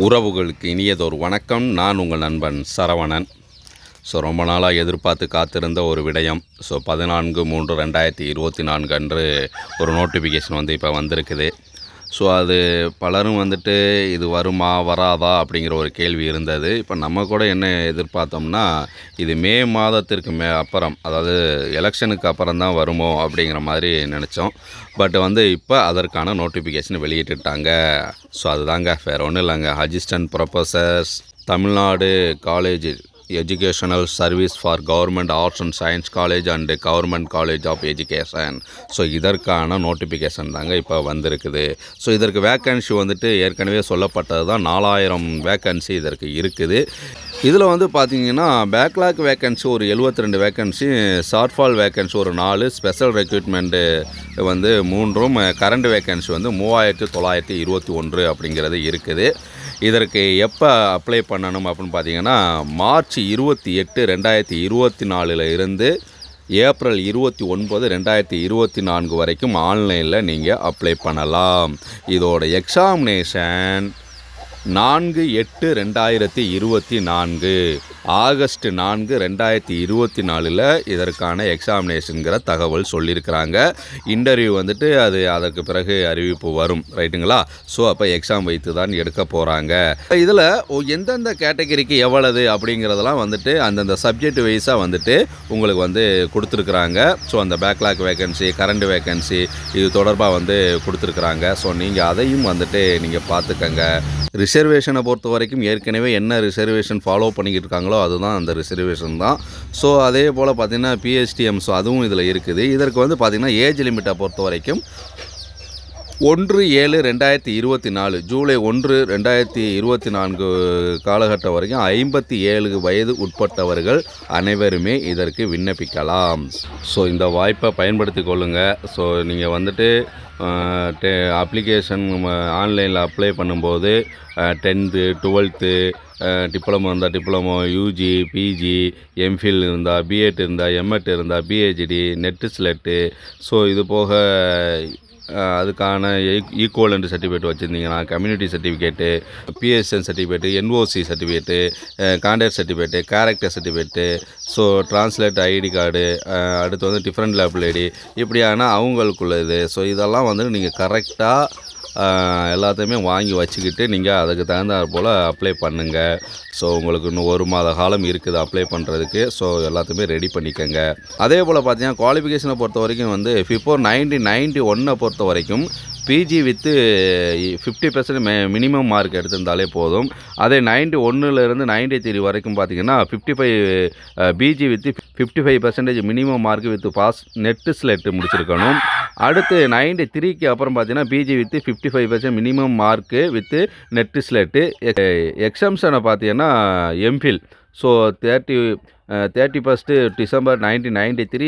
உறவுகளுக்கு இனியதொரு வணக்கம். நான் உங்கள் நண்பன் சரவணன். ஸோ ரொம்ப நாளாக எதிர்பார்த்து காத்திருந்த ஒரு விடயம். ஸோ பதினான்கு மூன்று ரெண்டாயிரத்தி இருபத்தி நான்கு அன்று ஒரு நோட்டிஃபிகேஷன் வந்து இப்போ வந்திருக்குது. ஸோ அது பலரும் வந்துட்டு இது வருமா வராதா? அப்படிங்கிற ஒரு கேள்வி இருந்தது. இப்போ நம்ம கூட என்ன எதிர்பார்த்தோம்னா இது மே மாதத்திற்கு மே அப்புறம் அதாவது எலெக்ஷனுக்கு அப்புறம் தான் வருமோ அப்படிங்கிற மாதிரி நினச்சோம். பட் வந்து இப்போ அதற்கான நோட்டிஃபிகேஷன் வெளியிட்டுட்டாங்க. ஸோ அதுதாங்க வேறு ஒன்றும் இல்லைங்க. Assistant professors Tamil Nadu college educational service for government arts and science college and government college of education so இதற்கான நோட்டிஃபிகேஷன் தாங்க இப்போ வந்திருக்குது. ஸோ இதற்கு வேக்கன்சி வந்துட்டு ஏற்கனவே சொல்லப்பட்டது தான். நாலாயிரம் வேக்கன்சி இதற்கு இருக்குது. இதில் வந்து பார்த்தீங்கன்னா பேக்லாக் வேக்கன்சி ஒரு 72 ரெண்டு வேக்கன்சி ஷார்ட்ஃபால் வேக்கன்சி ஒரு நாலு ஸ்பெஷல் ரெக்ரூட்மெண்ட்டு வந்து மூன்றும் கரண்ட் வேக்கன்சி வந்து மூவாயிரத்து தொள்ளாயிரத்தி இருபத்தி ஒன்று அப்படிங்கிறது இருக்குது. இதற்கு எப்போ அப்ளை பண்ணணும் அப்படின்னு பார்த்தீங்கன்னா மார்ச் இருபத்தி எட்டு ரெண்டாயிரத்தி இருபத்தி நாலில் இருந்து ஏப்ரல் இருபத்தி ஒன்பது ரெண்டாயிரத்தி இருபத்தி நான்கு வரைக்கும் ஆன்லைனில் நீங்கள் அப்ளை பண்ணலாம். இதோட எக்ஸாமினேஷன் நான்கு எட்டு ரெண்டாயிரத்தி இருபத்தி நான்கு. ஆகஸ்ட் நான்கு ரெண்டாயிரத்தி இருபத்தி நாலில் இதற்கான எக்ஸாமினேஷனுங்கிற தகவல் சொல்லியிருக்கிறாங்க. இன்டர்வியூ வந்துட்டு அது அதற்கு பிறகு அறிவிப்பு வரும். ரைட்டுங்களா ஸோ அப்போ எக்ஸாம் வைத்து தான் எடுக்க போகிறாங்க இதில் எந்தெந்த கேட்டகரிக்கு எவ்வளவு அப்படிங்கிறதெல்லாம் வந்துட்டு அந்தந்த சப்ஜெக்ட் வைஸாக வந்துட்டு உங்களுக்கு வந்து கொடுத்துருக்குறாங்க. ஸோ அந்த பேக்லாக் வேகன்சி கரண்ட் வேகன்சி இது தொடர்பாக வந்து கொடுத்துருக்குறாங்க. ஸோ நீங்கள் அதையும் வந்துட்டு நீங்கள் பார்த்துக்கங்க. ரிசர்வேஷனை பொறுத்த வரைக்கும் ஏற்கனவே என்ன ரிசர்வேஷன் ஃபாலோ பண்ணிக்கிட்டு இருக்காங்களோ அதுதான் அந்த ரிசர்வேஷன் தான். ஸோ அதே போல் பார்த்திங்கன்னா பிஹெச்டிஎம்ஸ் அதுவும் இதில் இருக்குது. இதற்கு வந்து பார்த்திங்கன்னா ஏஜ் லிமிட்டை பொறுத்த வரைக்கும் ஒன்று ஏழு ரெண்டாயிரத்தி இருபத்தி நாலு ஜூலை ஒன்று ரெண்டாயிரத்தி இருபத்தி நான்கு காலகட்டம் வரைக்கும் ஐம்பத்தி ஏழு வயது உட்பட்டவர்கள் அனைவருமே இதற்கு விண்ணப்பிக்கலாம். ஸோ இந்த வாய்ப்பை பயன்படுத்தி கொள்ளுங்கள் ஸோ நீங்கள் வந்துட்டு அப்ளிகேஷன் ஆன்லைனில் அப்ளை பண்ணும்போது டென்த்து டுவெல்த்து டிப்ளமோ இருந்தால் டிப்ளமோ யூஜி பிஜி எம்ஃபில் இருந்தால் பிஎட் இருந்தால் எம்எட் இருந்தால் பிஹெச்டி நெட்டு ஸ்லெட்டு ஸோ இது போக அதுக்கான ஈக்குவலண்ட் சர்டிஃபிகேட் வச்சுருந்தீங்கன்னா community certificate PSN certificate NOC certificate conduct certificate character certificate so translate ID card அடுத்து வந்து டிஃப்ரெண்ட் லேபிள் ஐடி இப்படியான அவங்களுக்குள்ள இது ஸோ இதெல்லாம் வந்து நீங்கள் கரெக்டாக எல்லாத்தையுமே வாங்கி வச்சுக்கிட்டு நீங்கள் அதுக்கு தகுந்தாற் போல் அப்ளை பண்ணுங்கள் ஸோ உங்களுக்கு இன்னும் ஒரு மாத காலம் இருக்குது அப்ளை பண்ணுறதுக்கு ஸோ எல்லாத்தையுமே ரெடி பண்ணிக்கங்க. அதே போல் பார்த்தீங்கன்னா குவாலிஃபிகேஷனை பொறுத்த வரைக்கும் வந்து ஃபிஃபோர் நைன்டீன் நைன்ட்டி ஒன்னை பொறுத்த வரைக்கும் பிஜி வித்து ஃபிஃப்டி பர்சன்ட் மே மினிமம் மார்க் எடுத்திருந்தாலே போதும். அதே நைன்ட்டி ஒன்றுலேருந்து நைன்ட்டி த்ரீ வரைக்கும் பார்த்தீங்கன்னா fifty five PG with fifty five percentage minimum mark with pass NET SLET முடிச்சிருக்கணும். அடுத்து நைன்டி த்ரீக்கு அப்புறம் பார்த்தீங்கன்னா PG with fifty five percent minimum mark with NET SLET எக்ஸம்ஷனை பார்த்தீங்கன்னா MPhil so thirty thirty first December nineteen ninety three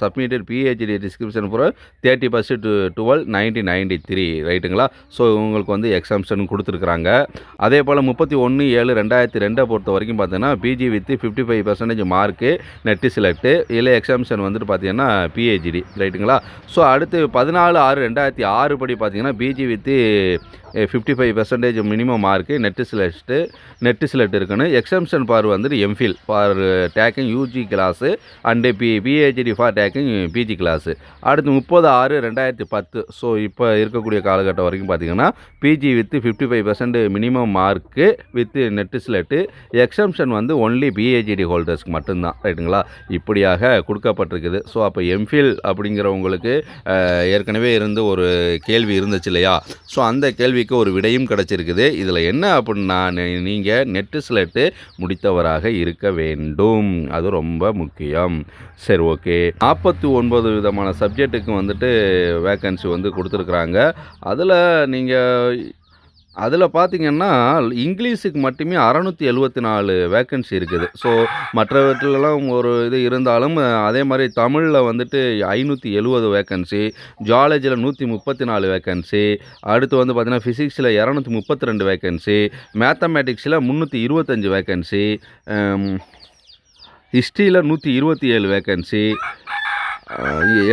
submitted PhD description for thirty first to twelve nineteen ninety three ரைட்டுங்களா so உங்களுக்கு வந்து exemption கொடுத்துருக்குறாங்க. அதே போல் முப்பத்தி ஒன்று ஏழு ரெண்டாயிரத்தி ரெண்டை பொறுத்த வரைக்கும் பார்த்தீங்கன்னா PG with fifty five percentage mark NET select இல்லை எக்ஸாம்ஷன் வந்துட்டு பார்த்தீங்கன்னா பிஹெச்டி ரைட்டுங்களா ஸோ அடுத்து பதினாலு ஆறு ரெண்டாயிரத்தி ஆறு படி பார்த்தீங்கன்னா PG with fifty five percentage minimum mark NET select NET select இருக்குன்னு. எக்ஸாம்ஷன் பார் வந்துட்டு MPhil for taking UG class and B PhD for taking PG class அடுத்து முப்பது ஆறு ரெண்டாயிரத்தி பத்து. ஸோ இப்போ இருக்கக்கூடிய காலகட்டம் வரைக்கும் பார்த்தீங்கன்னா PG with fifty five percent minimum mark with NET SLET exemption வந்து ஒன்லி பிஹெச்டி ஹோல்டர்ஸ்க்கு மட்டும்தான். ரைட்டுங்களா இப்படியாக கொடுக்கப்பட்டிருக்குது. ஸோ அப்போ எம்ஃபில் அப்படிங்கிறவங்களுக்கு ஏற்கனவே இருந்து ஒரு கேள்வி இருந்துச்சு இல்லையா? ஸோ அந்த கேள்விக்கு ஒரு விடையும் கிடச்சிருக்குது. இதில் என்ன அப்படின்னா நீங்கள் நெட்டு ஸ்லெட்டு முடித்தவராக இருக்க வேண்டும். அது ரொம்ப முக்கியம். சரி ஓகே. நாற்பத்தி ஒன்பது விதமான சப்ஜெக்ட்டுக்கு வந்துட்டு வேக்கன்சி வந்து கொடுத்துருக்குறாங்க. அதில் நீங்கள் அதில் பார்த்தீங்கன்னா இங்கிலீஷுக்கு மட்டுமே அறநூற்றி எழுபத்தி நாலு வேக்கன்சி இருக்குது. ஸோ மற்றவற்றிலலாம் ஒரு இது இருந்தாலும் அதே மாதிரி தமிழில் வந்துட்டு ஐநூற்றி எழுபது வேக்கன்சி ஜாலஜியில் நூற்றி முப்பத்தி நாலு வேக்கன்சி அடுத்து வந்து பார்த்திங்கன்னா ஃபிசிக்ஸில் இரநூத்தி முப்பத்தி ரெண்டு வேக்கன்சி மேத்தமேட்டிக்ஸில் முந்நூற்றி இருபத்தஞ்சி வேக்கன்சி ஹிஸ்ட்ரியில் நூற்றி இருபத்தி ஏழு வேக்கன்சி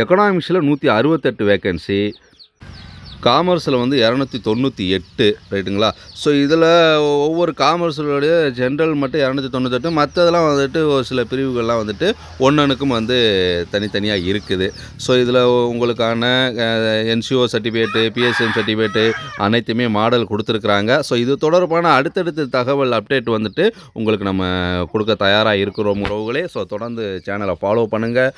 எக்கனாமிக்ஸில் நூற்றி அறுபத்தெட்டு வேக்கன்சி காமர்ஸில் வந்து இரநூத்தி தொண்ணூற்றி எட்டு ரைட்டுங்களா? ஸோ இதில் ஒவ்வொரு காமர்ஸுடைய ஜென்ரல் மட்டும் இரநூத்தி தொண்ணூத்தெட்டு மற்றதெல்லாம் வந்துட்டு ஒரு சில பிரிவுகள்லாம் வந்துட்டு ஒன்றனுக்கும் வந்து தனித்தனியாக இருக்குது. ஸோ இதில் உங்களுக்கான என்சிஓ சர்டிஃபிகேட்டு பிஎஸ்எம் சர்டிஃபிகேட்டு அனைத்துமே மாடல் கொடுத்துருக்குறாங்க. ஸோ இது தொடர்பான அடுத்தடுத்த தகவல் அப்டேட் வந்துட்டு உங்களுக்கு நம்ம கொடுக்க தயாராக இருக்கிறோம் உறவுகளே. ஸோ தொடர்ந்து சேனலை ஃபாலோ பண்ணுங்கள்